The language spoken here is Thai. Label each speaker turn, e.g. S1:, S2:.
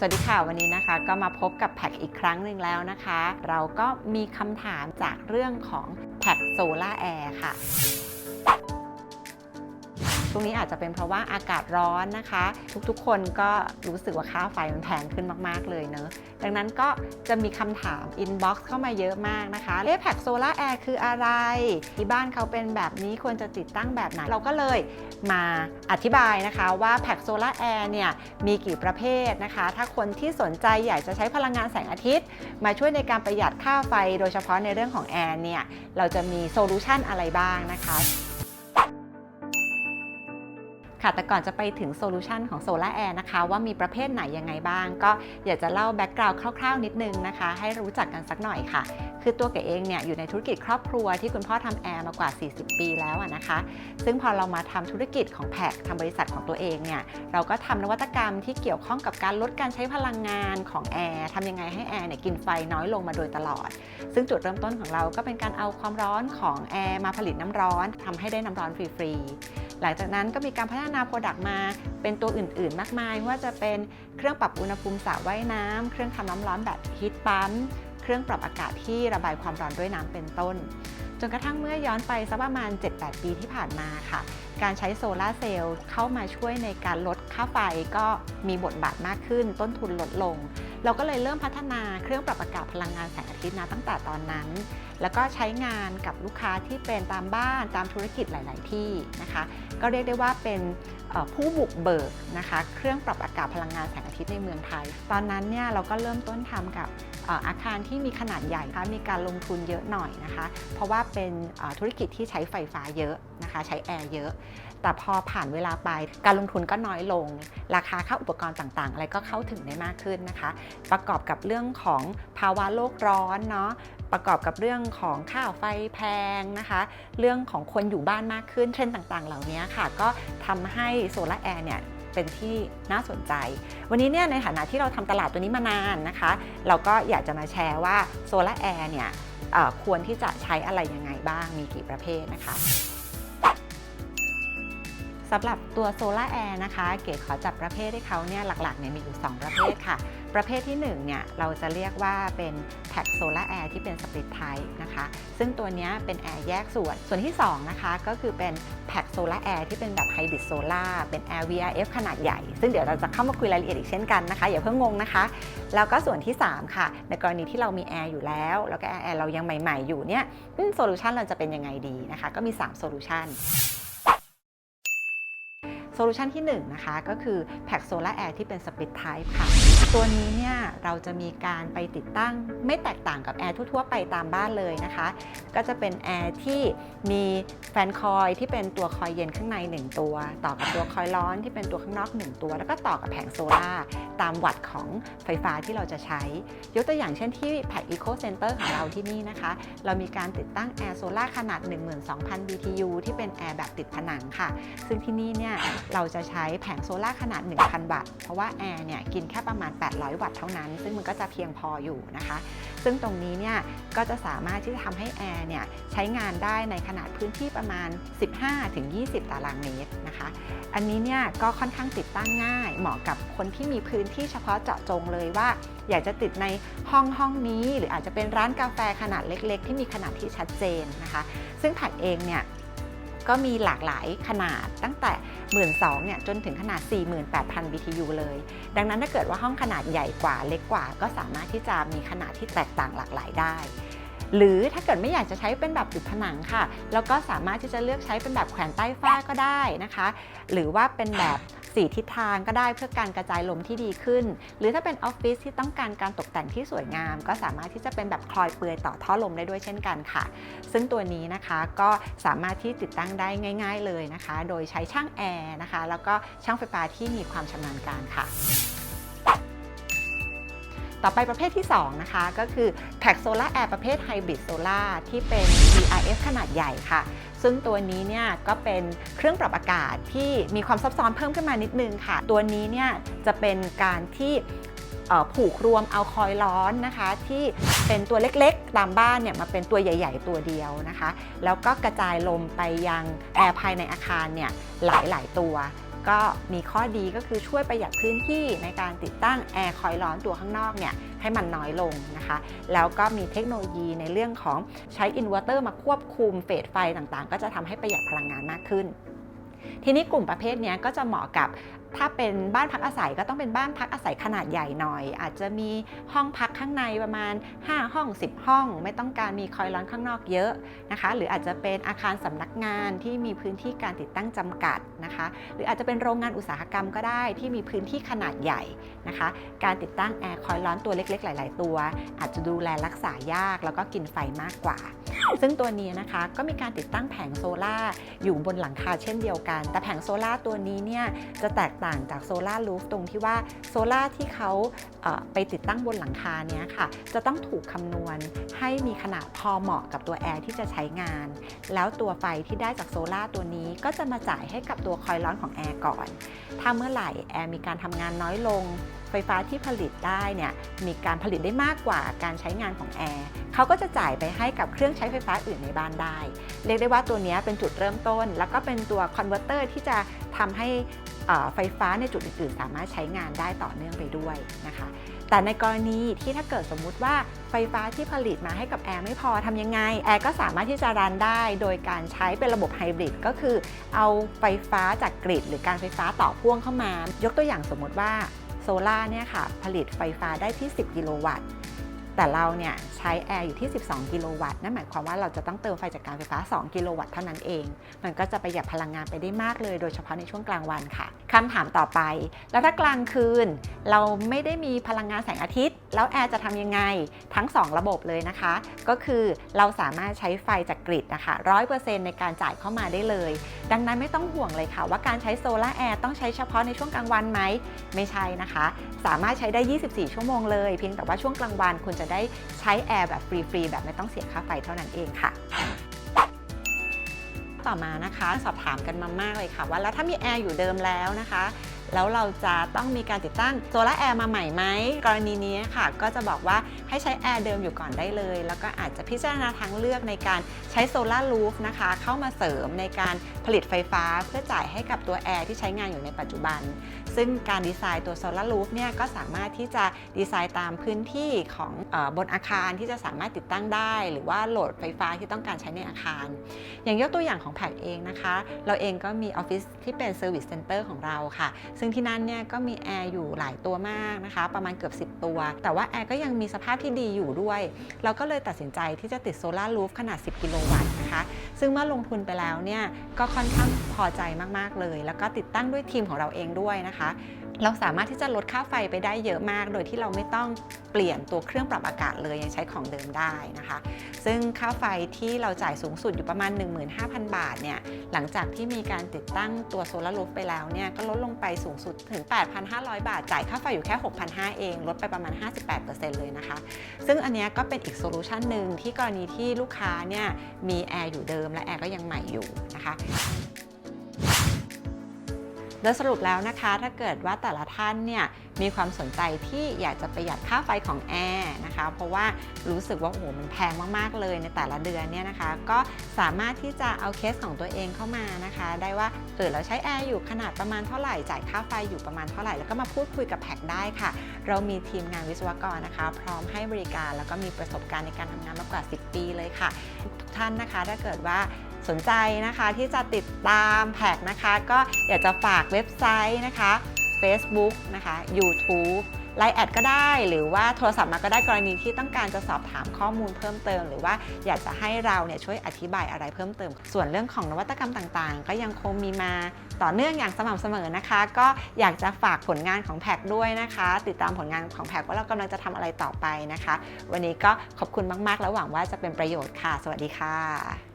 S1: สวัสดีค่ะวันนี้นะคะก็มาพบกับแพ็กอีกครั้งหนึ่งแล้วนะคะ เราก็มีคำถามจากเรื่องของแพ็กโซล่าแอร์ค่ะ ช่วงนี้อาจจะเป็นเพราะว่าอากาศร้อนนะคะ ทุกๆ คนก็รู้สึกว่าค่าไฟมันแพงขึ้นมากๆเลยเนอะดังนั้นก็จะมีคำถามอินบ็อกซ์เข้ามาเยอะมากนะคะเอ๊ะแพ็กโซล่าแอร์คืออะไร ที่บ้านเขาเป็นแบบนี้ควรจะติดตั้งแบบไหน เราก็เลยมาอธิบายนะคะว่าแพ็กโซล่าแอร์เนี่ยมีกี่ประเภทนะคะ ถ้าคนที่สนใจอยากจะใช้พลังงานแสงอาทิตย์ มาช่วยในการประหยัดค่าไฟ โดยเฉพาะในเรื่องของแอร์เนี่ยเราจะมีโซลูชันอะไรบ้างนะคะ ค่ะแต่ก่อนจะไปถึงโซลูชันของโซลาแอร์นะคะว่ามีประเภทไหนยังไงบ้าง ก็อยากจะเล่าแบ็กกราวด์คร่าวๆ นิดนึงนะคะ ให้รู้จักกันสักหน่อยค่ะ คือตัวเก๋เองเนี่ยอยู่ในธุรกิจครอบครัวที่คุณพ่อทำแอร์มากว่า 40 ปีแล้วนะคะ ซึ่งพอเรามาทำธุรกิจของแพกทำบริษัทของตัวเองเนี่ยเราก็ทำนวัตกรรมที่เกี่ยวข้องกับการลดการใช้พลังงานของแอร์ทำยังไงให้แอร์เนี่ยกินไฟน้อยลงมาโดยตลอด ซึ่งจุดเริ่มต้นของเราก็เป็นการเอาความร้อนของแอร์มาผลิตน้ำร้อนทำให้ได้น้ำร้อนฟรีๆ หลังจากนั้นก็มีการพัฒนาโปรดักต์มาเป็นตัวอื่นๆ มากมาย ว่าจะเป็นเครื่องปรับอุณหภูมิสระว่ายน้ำเครื่องทำน้ำร้อนแบบฮีทปั๊มเครื่องปรับอากาศที่ระบายความร้อนด้วยน้ำเป็นต้น จนกระทั่งเมื่อย้อนไปสักประมาณ 7-8 ปีที่ผ่านมาค่ะ การใช้โซลาร์เซลล์เข้ามาช่วยในการลดค่าไฟก็มีบทบาทมากขึ้น ต้นทุนลดลง เราก็เลยเริ่มพัฒนาเครื่องปรับอากาศพลังงานแสงอาทิตย์นะตั้งแต่ตอนนั้นแล้วก็ใช้งานกับลูกค้าที่เป็นตามบ้านตามธุรกิจหลาย ๆ ที่นะคะ ก็เรียกได้ว่าเป็นผู้บุกเบิกนะคะเครื่องปรับอากาศพลังงานแสงอาทิตย์ในเมืองไทย ตอนนั้นเนี่ยเราก็เริ่มต้นทำกับอาคารที่มีขนาดใหญ่คะมีการลงทุนเยอะหน่อยนะคะ เพราะว่าเป็นธุรกิจที่ใช้ไฟฟ้าเยอะนะคะใช้แอร์เยอะ แต่พอผ่านเวลาไปการลงทุนก็น้อยลง ราคาค่าอุปกรณ์ต่างๆ อะไรก็เข้าถึงได้มากขึ้นนะคะ ประกอบกับเรื่องของภาวะโลกร้อนเนาะ ประกอบกับเรื่องของค่าไฟแพงนะคะ เรื่องของคนอยู่บ้านมากขึ้นเทรนด์ต่างๆ เหล่านี้ค่ะ ก็ทำให้โซลาร์แอร์เนี่ยเป็นที่น่าสนใจ วันนี้เนี่ยในฐานะที่เราทำตลาดตัวนี้มานานนะคะ เราก็อยากจะมาแชร์ว่าโซลาร์แอร์เนี่ยควรที่จะใช้อะไรยังไงบ้างมีกี่ประเภทนะคะ สำหรับตัวโซลาแอร์นะคะ เก๋ขอจับประเภทให้เขาเนี่ยหลักๆเนี่ยมีอยู่ 2 ประเภทค่ะ ประเภทที่1เนี่ยเราจะเรียกว่าเป็นแพ็กโซลาแอร์ที่เป็นสปริตไทป์นะคะ ซึ่งตัวนี้เป็นแอร์แยกส่วน ส่วนที่ 2 นะคะ ก็คือเป็นแพ็กโซลาแอร์ที่เป็นแบบไฮบริดโซลาเป็นแอร์ VRF ขนาดใหญ่ ซึ่งเดี๋ยวเราจะเข้ามาคุยรายละเอียดอีกเช่นกันนะคะ อย่าเพิ่งงงนะคะ แล้วก็ส่วนที่ 3 ค่ะ ในกรณีที่เรามีแอร์อยู่แล้ว แล้วก็แอร์เรายังใหม่ ๆ อยู่เนี่ยโซลูชันเราจะเป็นยังไงดีนะคะ ก็มี3โซลูชัน โซลูชันที่1นนะคะก็คือแพ็กโซลาแอร์ที่เป็นสปริตไทป์ค่ะ ตัวนี้เนี่ยเราจะมีการไปติดตั้งไม่แตกต่างกับแอร์ทั่วๆไปตามบ้านเลยนะคะ ก็จะเป็นแอร์ที่มีแฟนคอยที่เป็นตัวคอยเย็นข้างใน 1 ตัว ต่อกับตัวคอยร้อนที่เป็นตัวข้างนอก 1 ตัว แล้วก็ต่อกับแผงโซลาร์ตามวัตต์ของไฟฟ้าที่เราจะใช้ ยกตัวอย่างเช่นที่แพ็กอีโคเซ็นเตอร์ของเราที่นี่นะคะ เรามีการติดตั้งแอร์โซลาขนาด 12,000 BTU ที่เป็นแอร์แบบติดผนังค่ะ ซึ่งที่นี่เนี่ยเราจะใช้แผงโซลาขนาด 1,000 วัตต์ เพราะว่าแอร์เนี่ยกินแค่ประมาณ 800 วัตต์เท่านั้น ซึ่งมันก็จะเพียงพออยู่นะคะ ซึ่งตรงนี้เนี่ยก็จะสามารถที่จะทำให้แอร์เนี่ยใช้งานได้ในขนาดพื้นที่ประมาณ 15-20 ตารางเมตรนะคะ อันนี้เนี่ยก็ค่อนข้างติดตั้งง่าย เหมาะกับคนที่มีพื้นที่เฉพาะเจาะจงเลยว่า อยากจะติดในห้องห้องนี้ หรืออาจจะเป็นร้านกาแฟขนาดเล็ก ๆ ที่มีขนาดที่ชัดเจนนะคะ ซึ่งแพ็กเองเนี่ย ก็มีหลากหลายขนาดตั้งแต่ 1 2ื่นเนี่ยจนถึงขนาด 48,000 BTU เลย ดังนั้นถ้าเกิดว่าห้องขนาดใหญ่กว่าเล็กกว่า ก็สามารถที่จะมีขนาดที่แตกต่างหลากหลายได้ หรือถ้าเกิดไม่อยากจะใช้เป็นแบบติดผนังค่ะ แล้วก็สามารถที่จะเลือกใช้เป็นแบบแขวนใต้ฝ้าก็ได้นะคะ หรือว่าเป็นแบบ สีทิศทางก็ได้เพื่อการกระจายลมที่ดีขึ้น หรือถ้าเป็นออฟฟิศที่ต้องการการตกแต่งที่สวยงาม ก็สามารถที่จะเป็นแบบคลอยเปลือยต่อท่อลมได้ด้วยเช่นกันค่ะ ซึ่งตัวนี้นะคะก็สามารถที่ติดตั้งได้ง่าย ๆ เลยนะคะ โดยใช้ช่างแอร์นะคะ แล้วก็ช่างไฟฟ้าที่มีความชำนาญการค่ะ ต่อไปประเภทที่ 2 นะคะ ก็คือแพ็กโซลาแอร์ประเภทไฮบริดโซลาที่เป็น VRF ขนาดใหญ่ค่ะ ซึ่งตัวนี้เนี่ยก็เป็นเครื่องปรับอากาศที่มีความซับซ้อนเพิ่มขึ้นมานิดนึงค่ะ ตัวนี้เนี่ยจะเป็นการที่ผูกรวมเอาคอยล์ร้อนนะคะ ที่เป็นตัวเล็กๆ ตามบ้านเนี่ยมาเป็นตัวใหญ่ ๆ ตัวเดียวนะคะ แล้วก็กระจายลมไปยังแอร์ภายในอาคารเนี่ยหลายๆตัว ก็มีข้อดีก็คือช่วยประหยัดพื้นที่ในการติดตั้งแอร์คอยล์ร้อนตัวข้างนอกเนี่ยให้มันน้อยลงนะคะ แล้วก็มีเทคโนโลยีในเรื่องของใช้อินเวอร์เตอร์มาควบคุมเฟสไฟต่างๆ ก็จะทำให้ประหยัดพลังงานมากขึ้น ทีนี้กลุ่มประเภทนี้ก็จะเหมาะกับถ้าเป็นบ้านพักอาศัยก็ต้องเป็นบ้านพักอาศัยขนาดใหญ่หน่อย อาจจะมีห้องพักข้างในประมาณ 5 ห้อง 10 ห้อง ไม่ต้องการมีคอยร้อนข้างนอกเยอะนะคะ หรืออาจจะเป็นอาคารสำนักงานที่มีพื้นที่การติดตั้งจำกัดนะคะ หรืออาจจะเป็นโรงงานอุตสาหกรรมก็ได้ที่มีพื้นที่ขนาดใหญ่นะคะ การติดตั้งแอร์คอยร้อนตัวเล็ก ๆ หลาย ๆ ตัว อาจจะดูแลรักษายากแล้วก็กินไฟมากกว่า ซึ่งตัวนี้นะคะก็มีการติดตั้งแผงโซล่าอยู่บนหลังคาเช่นเดียวกัน แต่แผงโซล่าตัวนี้เนี่ยจะแตกต่างจากโซลารูฟตรงที่ว่าโซล่าร์ที่เขาเไปติดตั้งบนหลังคาเนี้ยค่ะ จะต้องถูกคำนวณให้มีขนาดพอเหมาะกับตัวแอร์ที่จะใช้งาน แล้วตัวไฟที่ได้จากโซล่าร์ตัวนี้ก็จะมาจ่ายให้กับตัวคอยล์ร้อนของแอร์ก่อน ถ้าเมื่อไหร่แอร์มีการทำงานน้อยลง ไฟฟ้าที่ผลิตได้เนี่ยมีการผลิตได้มากกว่าการใช้งานของแอร์เขาก็จะจ่ายไปให้กับเครื่องใช้ไฟฟ้าอื่นในบ้านได้ เรียกได้ว่าตัวนี้เป็นจุดเริ่มต้น แล้วก็เป็นตัวคอนเวอร์เตอร์ที่จะทำให้ไฟฟ้าในจุดอื่นๆ สามารถใช้งานได้ต่อเนื่องไปด้วยนะคะ แต่ในกรณีที่ถ้าเกิดสมมุติว่าไฟฟ้าที่ผลิตมาให้กับแอร์ไม่พอทำยังไง แอร์ก็สามารถที่จะรันได้โดยการใช้เป็นระบบไฮบริดก็คือเอาไฟฟ้าจากกริดหรือการไฟฟ้าต่อพ่วงเข้ามา ยกตัวอย่างสมมติว่า ซล่าเนี่ยค่ะผลิตไฟฟ้าได้ที่ 10 กิโลวัตต์ แต่เราเนี่ยใช้แอร์อยู่ที่ 12 กิโลวัตต์ นั่นหมายความว่าเราจะต้องเติมไฟจากการไฟฟ้า 2 กิโลวัตต์เท่านั้นเอง มันก็จะประหยัดพลังงานไปได้มากเลย โดยเฉพาะในช่วงกลางวันค่ะคำถามต่อไป แล้วถ้ากลางคืน เราไม่ได้มีพลังงานแสงอาทิตย์ แล้วแอร์จะทำยังไงทั้ง 2 ระบบเลยนะคะ ก็คือเราสามารถใช้ไฟจากกริดนะคะ100%ในการจ่ายเข้ามาได้เลย ดังนั้นไม่ต้องห่วงเลยค่ะ ว่าการใช้โซลาแอร์ต้องใช้เฉพาะในช่วงกลางวันไหม ไม่ใช่นะคะ สามารถใช้ได้ 24 ชั่วโมงเลย เพียงแต่ว่าช่วงกลางวันคุณจะได้ใช้แอร์แบบฟรีๆแบบไม่ต้องเสียค่าไฟเท่านั้นเองค่ะต่อมานะคะ สอบถามกันมามากเลยค่ะ ว่าแล้วถ้ามีแอร์อยู่เดิมแล้วนะคะ แล้วเราจะต้องมีการติดตั้งโซลาร์แอร์มาใหม่ไหมกรณีนี้ค่ะ ก็จะบอกว่า ให้ใช้แอร์เดิมอยู่ก่อนได้เลย แล้วก็อาจจะพิจารณาทางเลือกในการใช้โซลาร์รูฟนะคะ เข้ามาเสริมในการผลิตไฟฟ้าเพื่อจ่ายให้กับตัวแอร์ที่ใช้งานอยู่ในปัจจุบัน ซึ่งการดีไซน์ตัวโซลาร์รูฟเนี่ยก็สามารถที่จะดีไซน์ตามพื้นที่ของออบนอาคารที่จะสามารถติดตั้งได้ หรือว่าโหลดไฟฟ้าที่ต้องการใช้ในอาคาร อย่างยกตัวอย่างของแพ็กเองนะคะ เราเองก็มีออฟฟิศที่เป็นเซอร์วิสเซ็นเตอร์ของเราค่ะ ซึ่งที่นั่นเนี่ยก็มีแอร์อยู่หลายตัวมากนะคะ ประมาณเกือบ 10 ตัว แต่ว่าแอร์ก็ยังมีสภาพที่ดีอยู่ด้วย เราก็เลยตัดสินใจที่จะติดโซลาร์รูฟขนาด 10 กิโลวัตต์นะคะ ซึ่งเมื่อลงทุนไปแล้วเนี่ยก็ค่อนข้างพอใจมาก ๆ เลย แล้วก็ติดตั้งด้วยทีมของเราเองด้วยนะคะ เราสามารถที่จะลดค่าไฟไปได้เยอะมาก โดยที่เราไม่ต้องเปลี่ยนตัวเครื่องปรับอากาศเลยยังใช้ของเดิมได้นะคะ ซึ่งค่าไฟที่เราจ่ายสูงสุดอยู่ประมาณ 15,000 บาทเนี่ยหลังจากที่มีการติดตั้งตัวโซลารูฟไปแล้วเนี่ยก็ลดลงไปสูงสุดถึง 8,500 บาท จ่ายค่าไฟอยู่แค่ 6,500 เอง ลดไปประมาณ 58%เลยนะคะ ซึ่งอันนี้ก็เป็นอีกโซลูชันหนึ่งที่กรณีที่ลูกค้าเนี่ยมีแอร์อยู่เดิมและแอร์ก็ยังใหม่อยู่นะคะ โดยสรุปแล้วนะคะ ถ้าเกิดว่าแต่ละท่านเนี่ยมีความสนใจที่อยากจะประหยัดค่าไฟของแอร์นะคะ เพราะว่ารู้สึกว่าโอ้โหมันแพงมากๆเลยในแต่ละเดือนเนี่ยนะคะ ก็สามารถที่จะเอาเคสของตัวเองเข้ามานะคะ ได้ว่าเออเราใช้แอร์อยู่ขนาดประมาณเท่าไหร่จ่ายค่าไฟอยู่ประมาณเท่าไหร่แล้วก็มาพูดคุยกับแพ็กได้ค่ะ เรามีทีมงานวิศวกรนะคะ พร้อมให้บริการแล้วก็มีประสบการณ์ในการทำงานมากกว่า 10 ปีเลยค่ะทุกท่านนะคะ ถ้าเกิดว่า สนใจนะคะ ที่จะติดตามแพ็กนะคะ ก็อยากจะฝากเว็บไซต์นะคะ Facebook นะคะ YouTube ไลน์แอดก็ได้หรือว่าโทรศัพท์มาก็ได้กรณีที่ต้องการจะสอบถามข้อมูลเพิ่มเติม หรือว่าอยากจะให้เราเนี่ยช่วยอธิบายอะไรเพิ่มเติม ส่วนเรื่องของนวัตกรรมต่างๆ ก็ยังคงมีมาต่อเนื่องอย่างสม่ำเสมอนะคะ ก็อยากจะฝากผลงานของแพกด้วยนะคะ ติดตามผลงานของแพกว่าเรากำลังจะทำอะไรต่อไปนะคะ วันนี้ก็ขอบคุณมากๆ แล้วหวังว่าจะเป็นประโยชน์ค่ะ สวัสดีค่ะ